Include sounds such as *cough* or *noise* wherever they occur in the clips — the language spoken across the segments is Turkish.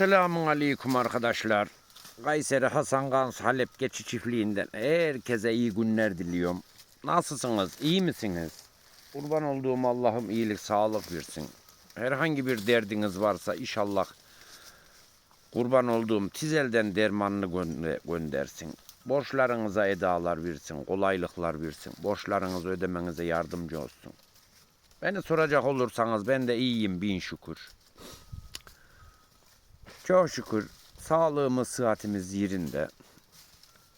Selamun Aleyküm arkadaşlar. Kayseri Hasan Gans Halep Geçi Çiftliği'nden herkese iyi günler diliyorum. Nasılsınız? İyi misiniz? Kurban olduğum Allah'ım iyilik, sağlık versin. Herhangi bir derdiniz varsa inşallah kurban olduğum tizelden dermanını gönde- göndersin. Borçlarınıza edalar versin, kolaylıklar versin. Borçlarınızı ödemenize yardımcı olsun. Beni soracak olursanız ben de iyiyim bin şükür. Çok şükür sağlığımız, sıhhatimiz yerinde.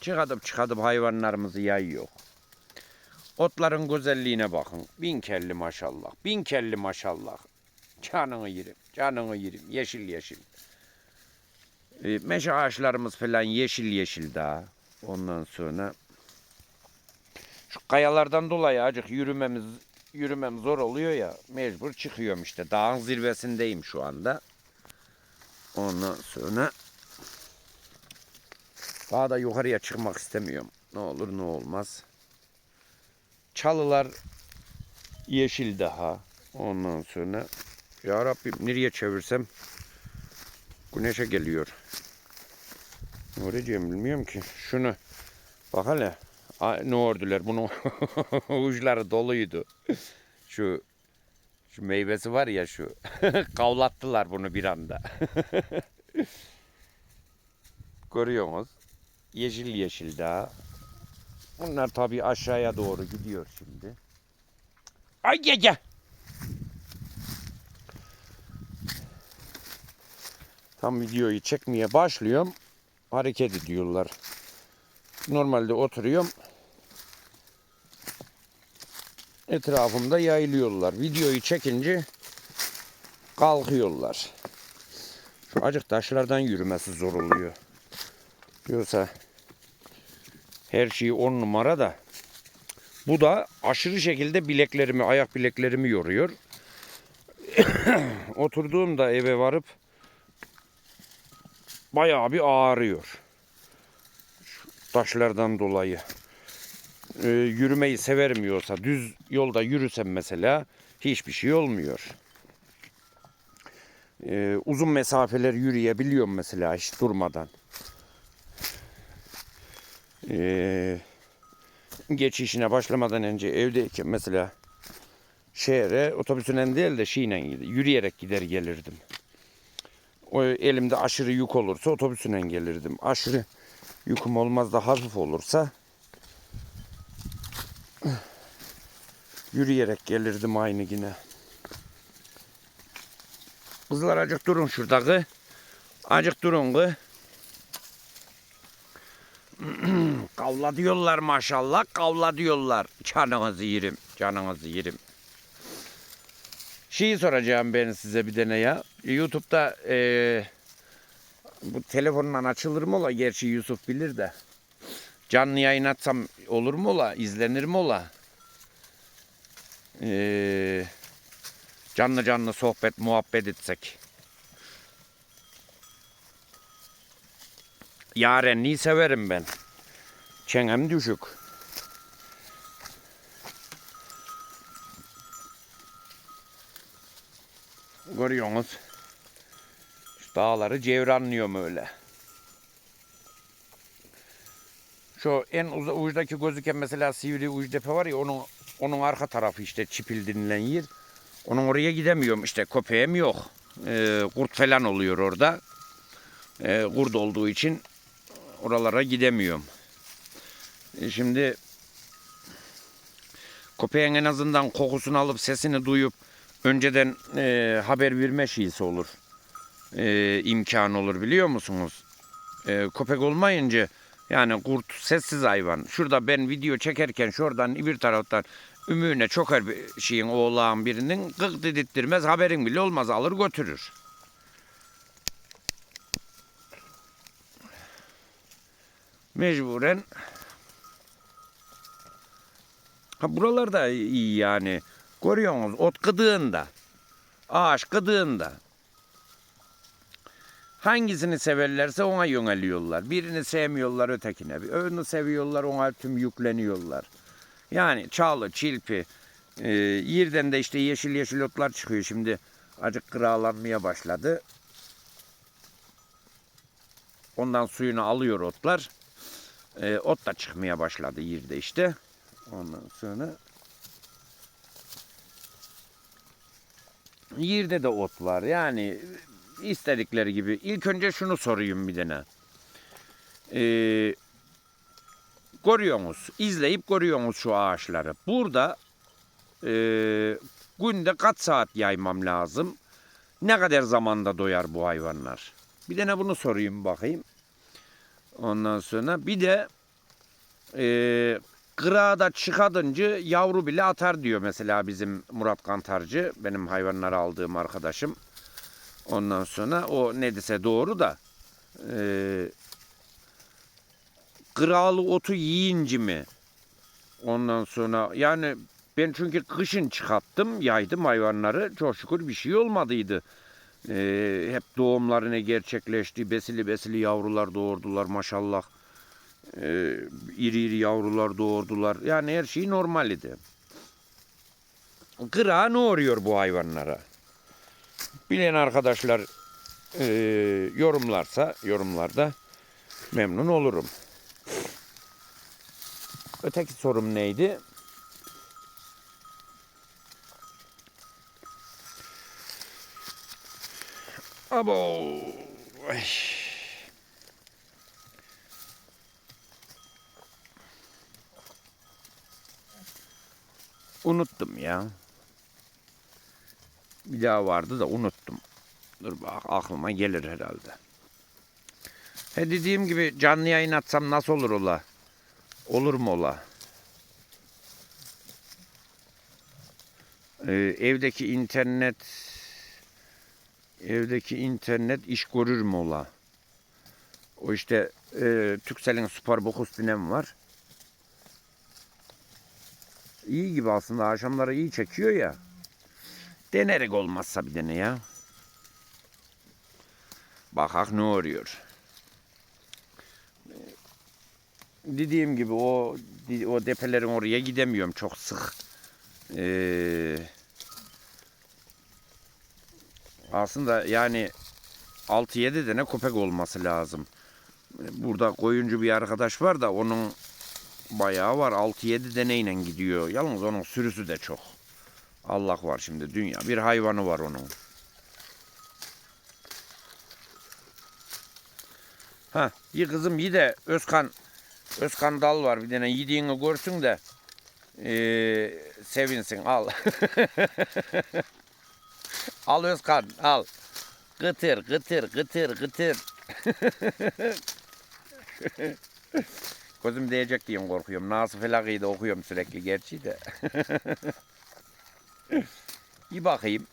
Çıkadıp çıkadıp hayvanlarımızı yayıyor. Otların güzelliğine bakın. Bin kelli maşallah. Bin kelli maşallah. Canını yerim. Canını yerim. Yeşil yeşil. E, meşe ağaçlarımız falan yeşil yeşil daha. Ondan sonra şu kayalardan dolayı acık yürümemiz yürümem zor oluyor ya mecbur çıkıyorum işte. Dağın zirvesindeyim şu anda. Ondan sonra daha da yukarıya çıkmak istemiyorum. Ne olur ne olmaz. Çalılar yeşil daha. Ondan sonra ya Rabbim nereye çevirsem güneşe geliyor. Ne olacağım bilmiyorum ki. Şunu bak hele. Ne ördüler bunun *laughs* uçları doluydu. Şu şu meyvesi var ya şu. *laughs* Kavlattılar bunu bir anda. *laughs* Görüyorsunuz. Yeşil yeşil daha. Bunlar tabii aşağıya doğru gidiyor şimdi. Ay gel gel. Tam videoyu çekmeye başlıyorum. Hareket ediyorlar. Normalde oturuyorum. Etrafımda yayılıyorlar. Videoyu çekince kalkıyorlar. Şu acık taşlardan yürümesi zor oluyor. Yoksa her şey on numara da. Bu da aşırı şekilde bileklerimi, ayak bileklerimi yoruyor. *coughs* Oturduğumda eve varıp bayağı bir ağrıyor. Şu taşlardan dolayı. Ee, yürümeyi severim yoksa düz yolda yürüsem mesela hiçbir şey olmuyor. Ee, uzun mesafeler yürüyebiliyorum mesela hiç durmadan. Ee, geçişine başlamadan önce evdeyken mesela şehre otobüsünden değil de şeyle yürüyerek gider gelirdim. O elimde aşırı yük olursa otobüsünden gelirdim. Aşırı yüküm olmaz da hafif olursa yürüyerek gelirdim aynı yine. Kızlar acık durun şurada kız. Acık durun kız. *clears throat* kavla diyorlar maşallah. Kavla diyorlar. Canınızı yerim. Canınızı yerim. Şeyi soracağım ben size bir dene ya. YouTube'da eee bu telefonla açılır mı ola? Gerçi Yusuf bilir de. Canlı yayın atsam olur mu ola? İzlenir mi ola? Eee canlı canlı sohbet muhabbet etsek. Yarenliği severim ben. Çenem düşük. Görüyorsunuz. Şu dağları cevranlıyorum öyle. Şu en uza, uçtaki gözüken mesela sivri uçdepe var ya onun onun arka tarafı işte çipil denilen yer. Onun oraya gidemiyorum işte köpeğim yok. Ee, kurt falan oluyor orada. Ee, kurt olduğu için oralara gidemiyorum. E şimdi köpeğin en azından kokusunu alıp sesini duyup önceden e, haber verme şeysi olur. E, imkan olur biliyor musunuz? E, köpek olmayınca yani kurt sessiz hayvan. Şurada ben video çekerken şuradan bir taraftan ümüğüne çokar bir şeyin oğlağın birinin gık dedirttirmez haberin bile olmaz alır götürür. Mecburen Ha buralarda iyi yani. Görüyorsunuz ot kıdığında, ağaç kıdığında hangisini severlerse ona yöneliyorlar. Birini sevmiyorlar ötekine. Öbürünü seviyorlar ona tüm yükleniyorlar. Yani çağlı, çilpi, e, yerden de işte yeşil yeşil otlar çıkıyor şimdi. Acık kıralanmaya başladı. Ondan suyunu alıyor otlar. Ee, ot da çıkmaya başladı yerde işte. Ondan sonra yerde de ot var. Yani istedikleri gibi. İlk önce şunu sorayım bir dene. Ee, görüyorsunuz, izleyip görüyorsunuz şu ağaçları. Burada e, günde kaç saat yaymam lazım? Ne kadar zamanda doyar bu hayvanlar? Bir de ne bunu sorayım bakayım. Ondan sonra bir de e, kırağda çıkadınca yavru bile atar diyor mesela bizim Murat Kantarcı. Benim hayvanları aldığım arkadaşım. Ondan sonra o ne dese doğru da e, kıralı otu yiyince mi? Ondan sonra yani ben çünkü kışın çıkarttım, yaydım hayvanları. Çok şükür bir şey olmadıydı. Ee, hep doğumlarına gerçekleşti. Besili besili yavrular doğurdular maşallah. Ee, iri iri yavrular doğurdular. Yani her şey normal idi. Kırağa ne oluyor bu hayvanlara? Bilen arkadaşlar e, yorumlarsa yorumlarda memnun olurum. Öteki sorum neydi? Abo. Ay. Unuttum ya. Bir daha vardı da unuttum. Dur bak aklıma gelir herhalde. He dediğim gibi canlı yayın atsam nasıl olur ola? Olur mu ola? Ee, evdeki internet evdeki internet iş görür mü ola? O işte e, Türkcell'in Super Bokus var. İyi gibi aslında akşamları iyi çekiyor ya. Denerek olmazsa bir dene ya. Bakak ne oluyor. Dediğim gibi o o depelerin oraya gidemiyorum çok sık. Ee, aslında yani 6-7 tane köpek olması lazım. Burada koyuncu bir arkadaş var da onun bayağı var. 6-7 deneyle gidiyor. Yalnız onun sürüsü de çok. Allah var şimdi dünya. Bir hayvanı var onun. Ha, iyi kızım iyi de Özkan Özkan dal var bir tane yediğini görsün de eee, sevinsin al. *laughs* al Özkan al. Gıtır gıtır gıtır gıtır. *laughs* Gözüm değecek diye korkuyorum. Nasıl felakıyı da okuyorum sürekli gerçi de. *laughs* İyi bakayım.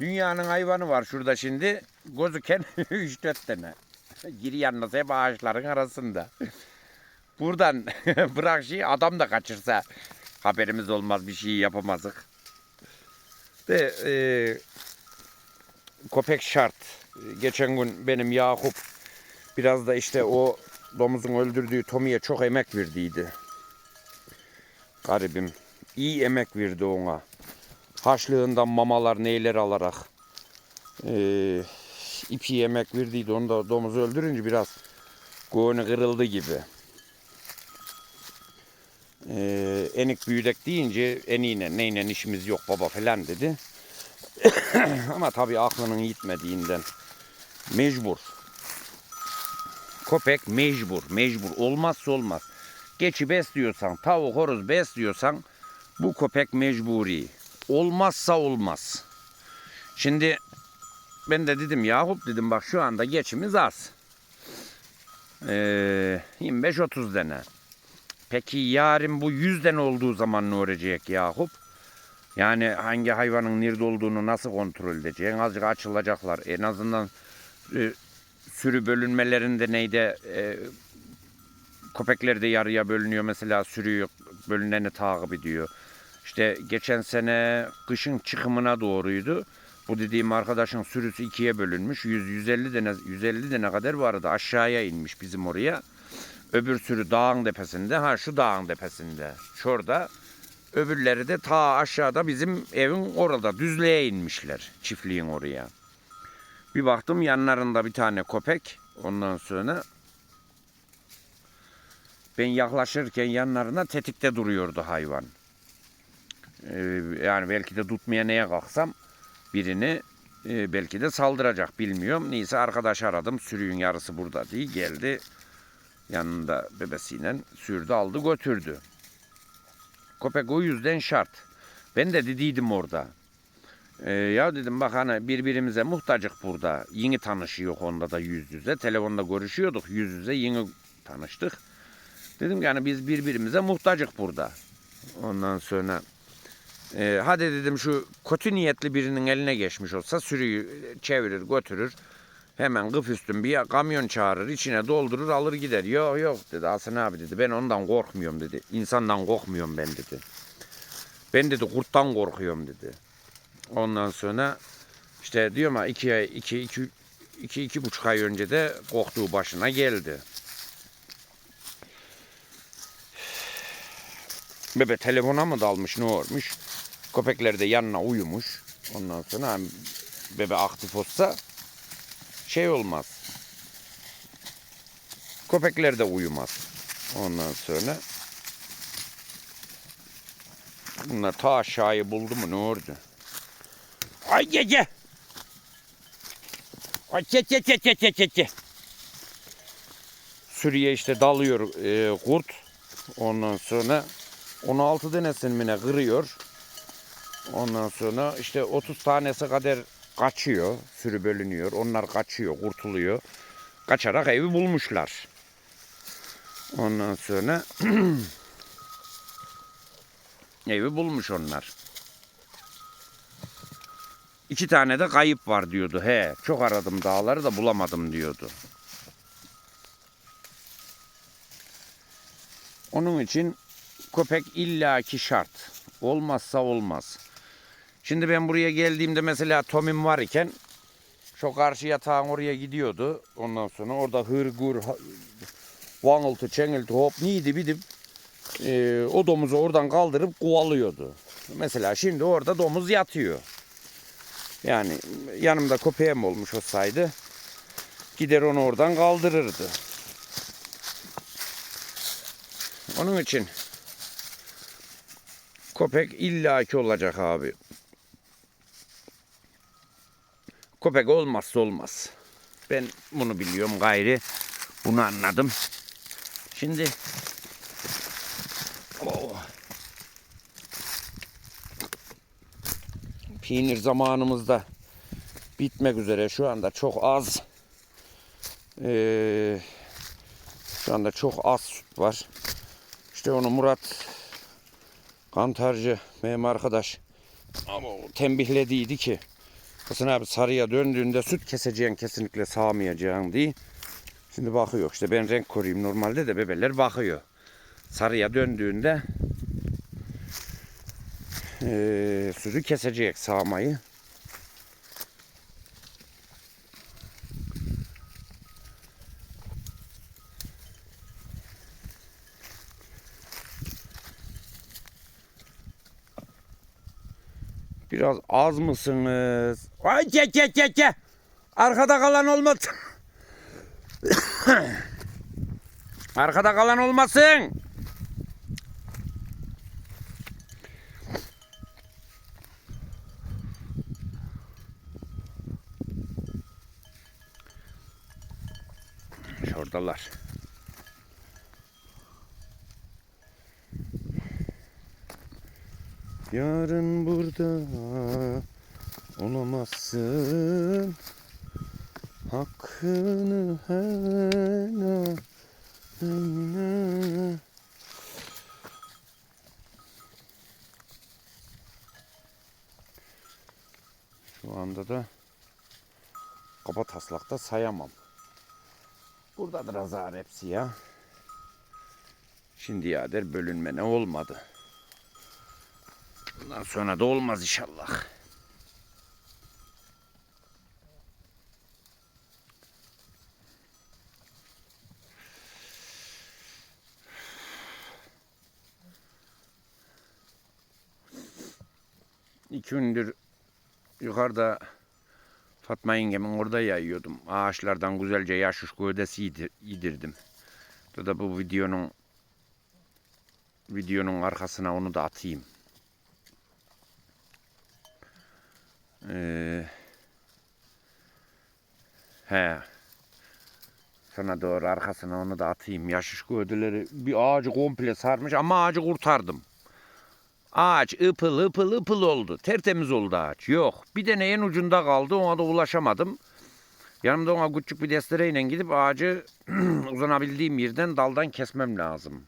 Dünyanın hayvanı var şurada şimdi. Gözüken *laughs* 3-4 tane. Giri yalnız hep ağaçların arasında. Buradan *laughs* bırak şey adam da kaçırsa haberimiz olmaz bir şey yapamazdık. De e, köpek şart. Geçen gün benim Yakup biraz da işte o domuzun öldürdüğü Tomi'ye çok emek verdiydi. Garibim. İyi emek verdi ona. Haşlığından mamalar neyler alarak. Ee, ipi yemek verdiydi. Onu da domuzu öldürünce biraz goğunu kırıldı gibi. Ee, enik büyüdek deyince eniyle neyle işimiz yok baba falan dedi. *coughs* Ama tabii aklının yitmediğinden mecbur. Köpek mecbur, mecbur. Olmazsa olmaz. Geçi besliyorsan, tavuk horoz besliyorsan bu köpek mecburi. Olmazsa olmaz. Şimdi ben de dedim Yakup dedim bak şu anda geçimiz az. Ee, 25-30 tane. Peki yarın bu 100 tane olduğu zaman ne olacak Yakup? Yani hangi hayvanın nerede olduğunu nasıl kontrol edeceksin? Azıcık açılacaklar. En azından e, sürü bölünmelerinde neyde e, köpekler de yarıya bölünüyor. Mesela sürüyü bölüneni takip ediyor. İşte geçen sene kışın çıkımına doğruydu. Bu dediğim arkadaşın sürüsü ikiye bölünmüş. 100-150 tane, 150 tane kadar vardı. Aşağıya inmiş bizim oraya. Öbür sürü dağın tepesinde. Ha şu dağın tepesinde. Şurada. Öbürleri de ta aşağıda bizim evin orada düzlüğe inmişler. Çiftliğin oraya. Bir baktım yanlarında bir tane köpek. Ondan sonra ben yaklaşırken yanlarına tetikte duruyordu hayvan. Ee, yani belki de tutmaya neye kalksam birini e, belki de saldıracak bilmiyorum. Neyse arkadaş aradım. Sürüyün yarısı burada değil. Geldi. Yanında bebesiyle sürdü aldı götürdü. Köpek o yüzden şart. Ben de dediydim orada. Ee, ya dedim bak hani birbirimize muhtacık burada. Yeni tanışıyor onda da yüz yüze. Telefonda görüşüyorduk yüz yüze yeni tanıştık. Dedim ki yani biz birbirimize muhtacık burada. Ondan sonra e, hadi dedim şu kötü niyetli birinin eline geçmiş olsa sürüyü çevirir götürür. Hemen kıf üstün bir kamyon çağırır içine doldurur alır gider. Yok yok dedi Hasan abi dedi ben ondan korkmuyorum dedi. İnsandan korkmuyorum ben dedi. Ben dedi kurttan korkuyorum dedi. Ondan sonra işte diyorum ha iki, ay- iki, iki, iki, iki buçuk ay önce de korktuğu başına geldi. Bebe telefona mı dalmış ne olmuş? Köpekler de yanına uyumuş. Ondan sonra bebe aktif olsa şey olmaz. Köpekler de uyumaz. Ondan sonra bunlar ta aşağıyı buldu mu ne oldu? Ay gece. Ay çe çe çe çe çe çe çe. Sürüye işte dalıyor e, kurt. Ondan sonra 16 tanesini mi ne kırıyor. Ondan sonra işte 30 tanesi kadar kaçıyor. Sürü bölünüyor. Onlar kaçıyor, kurtuluyor. Kaçarak evi bulmuşlar. Ondan sonra *clears throat* evi bulmuş onlar. İki tane de kayıp var diyordu. He, çok aradım dağları da bulamadım diyordu. Onun için köpek illaki şart. Olmazsa olmaz. Şimdi ben buraya geldiğimde mesela Tom'im var iken şu karşı yatağın oraya gidiyordu. Ondan sonra orada hırgur, vangıltı, çengilti, hop neydi bidip e, o domuzu oradan kaldırıp kovalıyordu. Mesela şimdi orada domuz yatıyor. Yani yanımda köpeğim olmuş olsaydı gider onu oradan kaldırırdı. Onun için köpek illaki olacak abi. Köpek olmazsa olmaz. Ben bunu biliyorum gayri. Bunu anladım. Şimdi peynir zamanımızda bitmek üzere. Şu anda çok az ee, şu anda çok az süt var. İşte onu Murat Kantarcı benim arkadaş ama o tembihlediydi ki Hasan abi sarıya döndüğünde süt keseceğin kesinlikle sağmayacaksın diye. Şimdi bakıyor işte ben renk koruyayım normalde de bebeler bakıyor. Sarıya döndüğünde eee sütü kesecek sağmayı. Biraz az mısınız? Ay çe çe çe çe. Arkada kalan olmaz. Arkada kalan olmasın. *coughs* Şuradalar. Yarın burada olamazsın. Hakkını helal. Şu anda da kaba taslakta sayamam. Buradadır azar hepsi ya. Şimdi yader bölünme ne olmadı. Bundan sonra da olmaz inşallah. İki gündür yukarıda Fatma yengemin orada yayıyordum. Ağaçlardan güzelce yaşış gövdesi yedir- yedirdim. Bu da bu videonun videonun arkasına onu da atayım. Ee, he. Sana doğru arkasına onu da atayım. Yaşış gövdeleri bir ağacı komple sarmış ama ağacı kurtardım. Ağaç ıpıl ıpıl ıpıl oldu. Tertemiz oldu ağaç. Yok. Bir tane en ucunda kaldı. Ona da ulaşamadım. Yanımda ona küçük bir destereyle gidip ağacı *clears throat* uzanabildiğim yerden daldan kesmem lazım.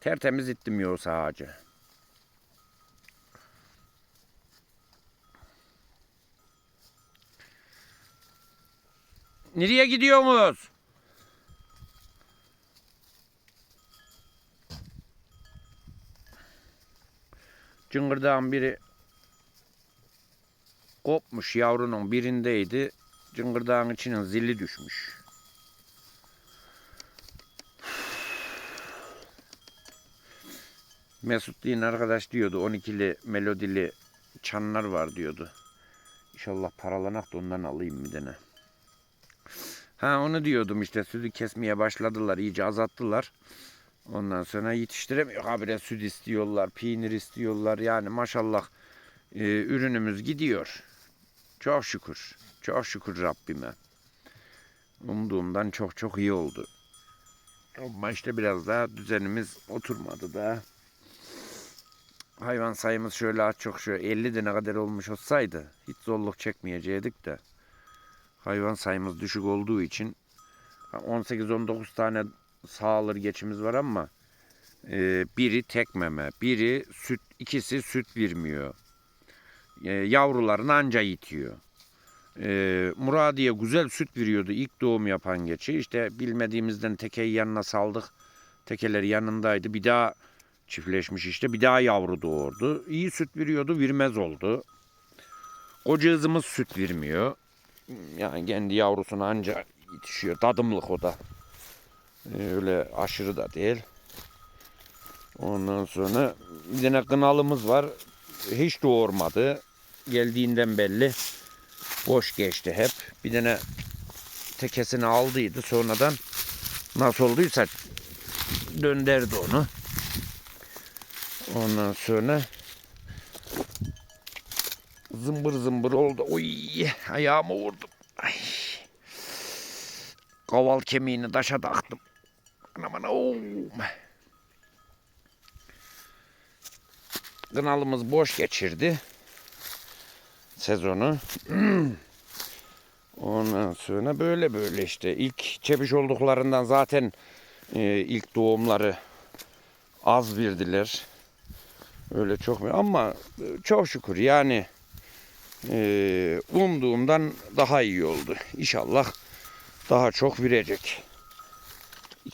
Tertemiz ittim yoksa ağacı. Nereye gidiyorsunuz? Cıngırdağın biri kopmuş yavrunun birindeydi. Cıngırdağın içinin zili düşmüş. Mesut Din arkadaş diyordu 12'li melodili çanlar var diyordu. İnşallah paralanak da ondan alayım bir tane. Ha onu diyordum işte sütü kesmeye başladılar iyice azalttılar. Ondan sonra yetiştiremiyor. Habire süt istiyorlar, peynir istiyorlar. Yani maşallah e, ürünümüz gidiyor. Çok şükür. Çok şükür Rabbime. Umduğumdan çok çok iyi oldu. Ama işte biraz daha düzenimiz oturmadı da. Hayvan sayımız şöyle az çok şöyle 50 de ne kadar olmuş olsaydı hiç zorluk çekmeyecektik de. Hayvan sayımız düşük olduğu için 18-19 tane sağılır geçimiz var ama e, biri tek meme, biri süt, ikisi süt vermiyor. E, yavrularını anca yitiyor. E, Muradiye güzel süt veriyordu ilk doğum yapan geçi. İşte bilmediğimizden tekeyi yanına saldık. Tekeleri yanındaydı. Bir daha çiftleşmiş işte. Bir daha yavru doğurdu. İyi süt veriyordu, vermez oldu. Koca hızımız süt vermiyor. Yani kendi yavrusuna anca yetişiyor. Tadımlık o da. Öyle aşırı da değil. Ondan sonra bir tane kınalımız var. Hiç doğurmadı. Geldiğinden belli. Boş geçti hep. Bir tane tekesini aldıydı. Sonradan nasıl olduysa dönderdi onu. Ondan sonra zımbır zımbır oldu. Oy ayağımı vurdum. Ay. Kaval kemiğini taşa taktım. Aman aman Kınalımız boş geçirdi. Sezonu. *clears throat* Ondan sonra böyle böyle işte. ilk çepiş olduklarından zaten e, ilk doğumları az verdiler. Öyle çok mu? Ama çok şükür yani e, umduğumdan daha iyi oldu. İnşallah daha çok verecek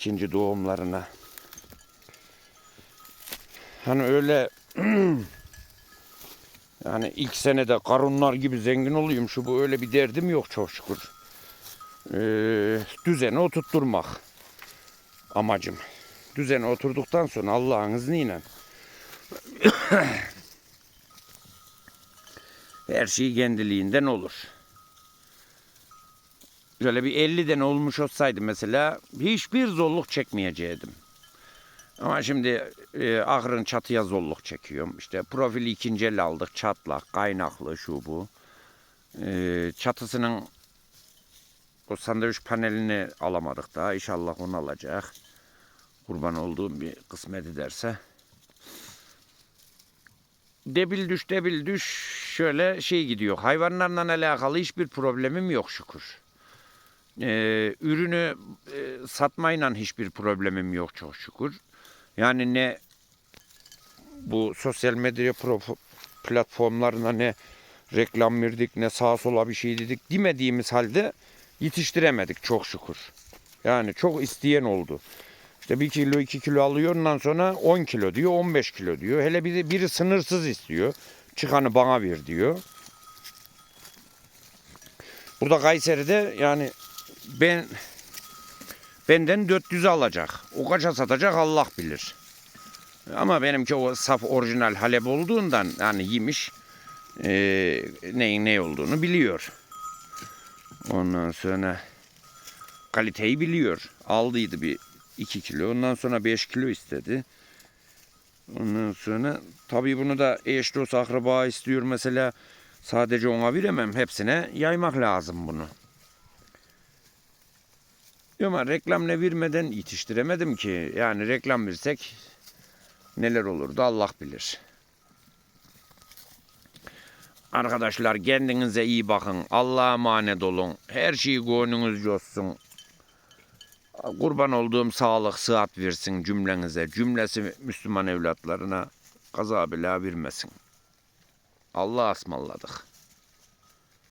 ikinci doğumlarına. Hani öyle *clears throat* yani ilk senede karunlar gibi zengin olayım şu bu öyle bir derdim yok çok şükür. Ee, düzeni oturtturmak amacım. Düzeni oturduktan sonra Allah'ın izniyle *clears throat* her şey kendiliğinden olur. Şöyle bir 50 den olmuş olsaydı mesela hiçbir zorluk çekmeyecektim. Ama şimdi e, ahırın çatıya zorluk çekiyorum. İşte profili ikinci el aldık. Çatlak, kaynaklı şu bu. E, çatısının o sandviç panelini alamadık daha. İnşallah onu alacak. Kurban olduğum bir kısmet ederse. Debil düş debil düş şöyle şey gidiyor. Hayvanlarla alakalı hiçbir problemim yok şükür. Ee, ürünü e, satmayla hiçbir problemim yok çok şükür. Yani ne bu sosyal medya platformlarına ne reklam verdik ne sağa sola bir şey dedik demediğimiz halde yetiştiremedik çok şükür. Yani çok isteyen oldu. İşte 1 kilo 2 kilo alıyor ondan sonra 10 kilo diyor 15 kilo diyor. Hele biri, biri sınırsız istiyor. Çıkanı bana ver diyor. Burada Kayseri'de yani ben benden 400 alacak. O kaça satacak Allah bilir. Ama benimki o saf orijinal Halep olduğundan yani yemiş e, neyin ne olduğunu biliyor. Ondan sonra kaliteyi biliyor. Aldıydı bir 2 kilo. Ondan sonra 5 kilo istedi. Ondan sonra tabii bunu da eş dost akraba istiyor mesela. Sadece ona veremem. Hepsine yaymak lazım bunu. Ama reklam ne vermeden yetiştiremedim ki. Yani reklam versek neler olurdu Allah bilir. Arkadaşlar kendinize iyi bakın. Allah'a emanet olun. Her şeyi gönlünüzce olsun. Kurban olduğum sağlık, sıhhat versin cümlenize. Cümlesi Müslüman evlatlarına kaza bela vermesin. Allah'a ısmarladık.